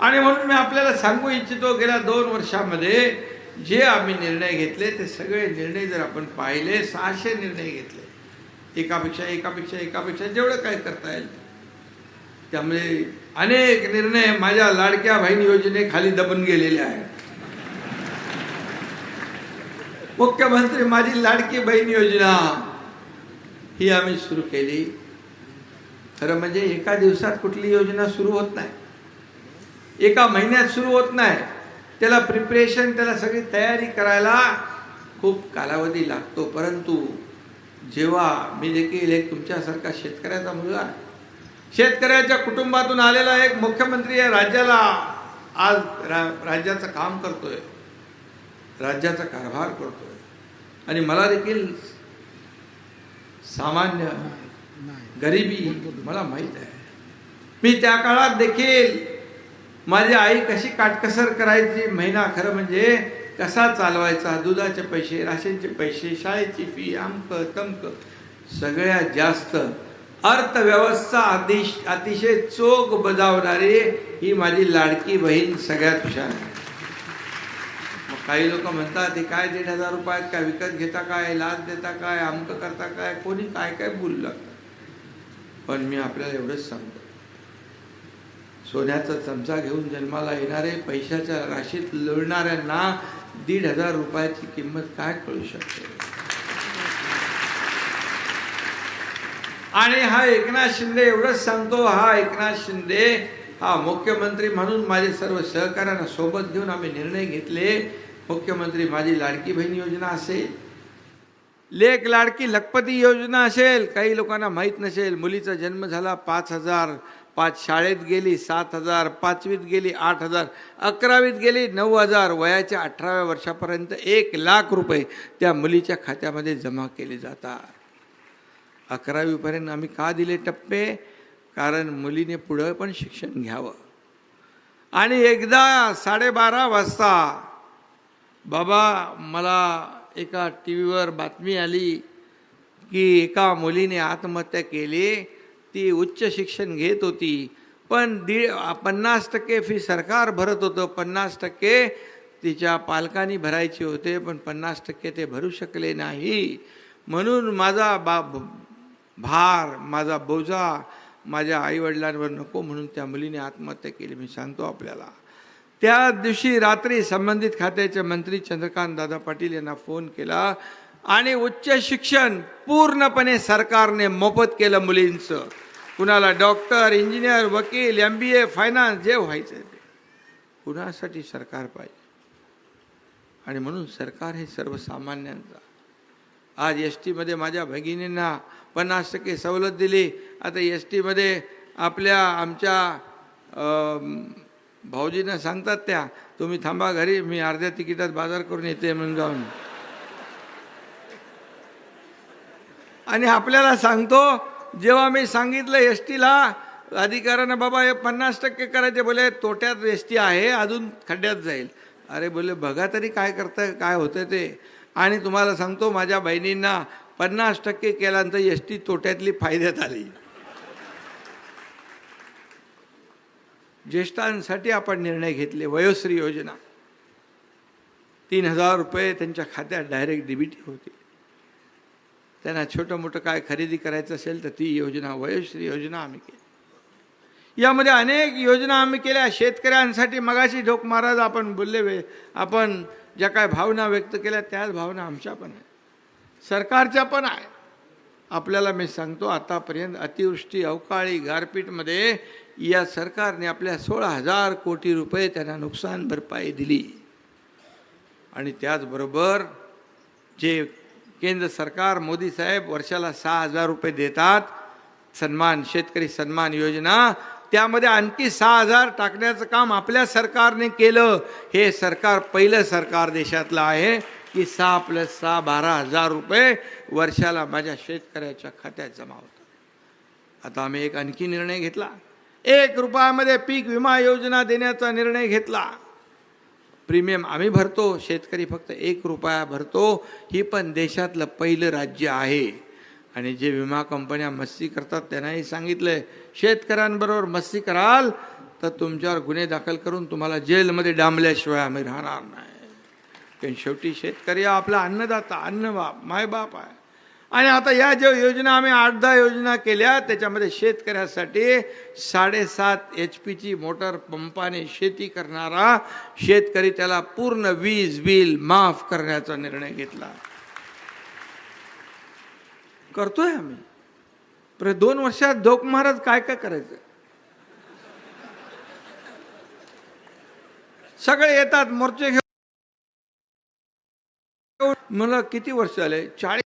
आणि म्हणून मी आपल्याला सांगू इच्छितो गेल्या दोन वर्षामध्ये जे आम्ही निर्णय घेतले ते सगळे निर्णय जर आपण पाहिले सहाशे निर्णय घेतले. एकापेक्षा एकापेक्षा एकापेक्षा जेवढं काय करता येईल. त्यामुळे अनेक निर्णय माझ्या लाडक्या बहीण योजनेखाली दबून गेलेले आहेत. मुख्यमंत्री माझी लाडकी बहीण योजना ही आम्ही सुरू केली. खरं म्हणजे एका दिवसात कुठली योजना सुरू होत नाही. एका महिन्यात सुरू होत नाही. त्याला प्रिपरेशन त्याला सगळी तयारी करायला खूप कालावधी लागतो. परंतु जेव्हा मी देखील एक तुमच्यासारखा शेतकऱ्याचा मुलगा आहे. शेतकऱ्याच्या कुटुंबातून आलेला एक मुख्यमंत्री या राज्याला आज रा राज्याचं काम करतोय. राज्याचा कारभार करतोय. आणि मला देखील सामान्य गरिबी मला माहीत आहे. मी त्या काळात देखील माझी आई कशी काटकसर करायची? महिना खरं म्हणजे कसा चालवायचा? दुधाचे पैसे राशनचे पैसे शाळेची फी आमक तमक सगळ्यात जास्त. अर्थव्यवस्था अतिश अतिशय चोख बजावणारी ही माझी लाडकी बहीण सगळ्यात हुशार आहे. मग काही लोक म्हणतात हे काय दीड हजार रुपयात काय विकत घेता काय? लाच देता काय? अंक करता काय? कोणी काय काय बोलू लागतं पण मी आपल्याला एवढंच सांगतो. सोन्याचा चमचा घेऊन जन्माला येणारे पैशाच्या राशीत लोळणाऱ्यांना दीड हजार रुपयाची किंमत काय कळू शकते? आणि हा एकनाथ शिंदे एवढंच सांगतो हा एकनाथ शिंदे हा मुख्यमंत्री म्हणून माझे सर्व सहकार्यांना सोबत घेऊन आम्ही निर्णय घेतले. मुख्यमंत्री माझी लाडकी बहीण योजना असेल लेख लाडकी लखपती योजना असेल काही लोकांना माहीत नसेल मुलीचा जन्म झाला पाच हजार पाच शाळेत गेली सात हजार पाचवीत गेली आठ हजार अकरावीत गेली नऊ हजार वयाच्या अठराव्या वर्षापर्यंत एक लाख रुपये त्या मुलीच्या खात्यामध्ये जमा केले जातात. अकरावीपर्यंत आम्ही का दिले टप्पे? कारण मुलीने पुढं पण शिक्षण घ्यावं. आणि एकदा साडेबारा वाजता बाबा मला एका टी व्हीवर बातमी आली की एका मुलीने आत्महत्या केली. ती उच्च शिक्षण घेत होती. पण दीड पन्नास टक्के फी सरकार भरत होतं. पन्नास टक्के तिच्या पालकांनी भरायचे होते पण पन्नास टक्के ते भरू शकले नाही. म्हणून माझा बा भार माझा बोजा माझ्या आईवडिलांवर नको म्हणून त्या मुलीने आत्महत्या केली. मी सांगतो आपल्याला. त्या दिवशी रात्री संबंधित खात्याचे मंत्री चंद्रकांत दादा पाटील यांना फोन केला आणि उच्च शिक्षण पूर्णपणे सरकारने मोफत केलं मुलींचं. कुणाला डॉक्टर इंजिनियर वकील एम बी ए फायनान्स जे व्हायचं ते. कुणासाठी सरकार पाहिजे? आणि म्हणून सरकार हे सर्वसामान्यांचा. आज एस टीमध्ये माझ्या भगिनींना पन्नास टक्के सवलत दिली. आता एस टीमध्ये आपल्या आमच्या भाऊजींना सांगतात त्या तुम्ही थांबा घरी मी अर्ध्या तिकिटात बाजार करून येते म्हणून जाऊन. आणि आपल्याला सांगतो जेव्हा मी सांगितलं एस टीला अधिकाऱ्यांना बाबा हे पन्नास टक्के करायचे. बोले तोट्यात एस टी आहे अजून खड्ड्यात जाईल. अरे बोले बघा तरी काय करतं काय होतं ते. आणि तुम्हाला सांगतो माझ्या बहिणींना पन्नास टक्के केल्यानंतर एस टी तोट्यातली फायद्यात आली. ज्येष्ठांसाठी आपण निर्णय घेतले वयोश्री योजना. तीन हजार रुपये त्यांच्या खात्यात डायरेक्ट डीबीटी होती. त्यांना छोटं मोठं काय खरेदी करायचं असेल तर ती योजना वयोश्री योजना आम्ही केली. यामध्ये अनेक योजना आम्ही केल्या. शेतकऱ्यांसाठी मगाशी ढोक महाराज आपण बोलले वे आपण ज्या काय भावना व्यक्त केल्या त्याच भावना आमच्या पण आहे सरकारच्या पण आहे आपल्याला मी सांगतो आतापर्यंत अतिवृष्टी अवकाळी गारपीटमध्ये या सरकारने आपल्या सोळा हजार कोटी रुपये त्यांना नुकसान भरपाई दिली. आणि त्याचबरोबर जे केंद्र सरकार मोदी साहेब वर्षाला सहा हजार रुपये देतात सन्मान शेतकरी सन्मान योजना त्यामध्ये आणखी सहा हजार टाकण्याचं काम आपल्या सरकारने केलं. हे सरकार पहिलं सरकार देशातलं आहे की सहा प्लस सहा बारा हजार रुपये वर्षाला माझ्या शेतकऱ्याच्या खात्यात जमा होतात. आता आम्ही एक आणखी निर्णय घेतला. एक रुपयामध्ये पीक विमा योजना देण्याचा निर्णय घेतला. प्रीमियम आम्ही भरतो शेतकरी फक्त एक रुपया भरतो. ही पण देशातलं पहिलं राज्य आहे. आणि जे विमा कंपन्या मस्ती करतात त्यांनाही सांगितलं आहे शेतकऱ्यांबरोबर मस्ती कराल तर तुमच्यावर गुन्हे दाखल करून तुम्हाला जेलमध्ये डांबल्याशिवाय आम्ही राहणार नाही. पण शेवटी शेतकरी हा आपला अन्नदाता अन्न बाप मायबाप आहे. आणि आता या ज्या योजना आम्ही आठ दहा योजना केल्या त्याच्यामध्ये शेतकऱ्यासाठी साडेसात एच पीची मोटर पंपाने शेती करणारा शेतकरी त्याला पूर्ण वीज बिल माफ करण्याचा निर्णय घेतला. करतोय आम्ही. पर दोन वर्षात धोक महाराज काय काय करायचं? सगळे येतात मोर्चे घेऊन. मला किती वर्ष झाले? चाळीस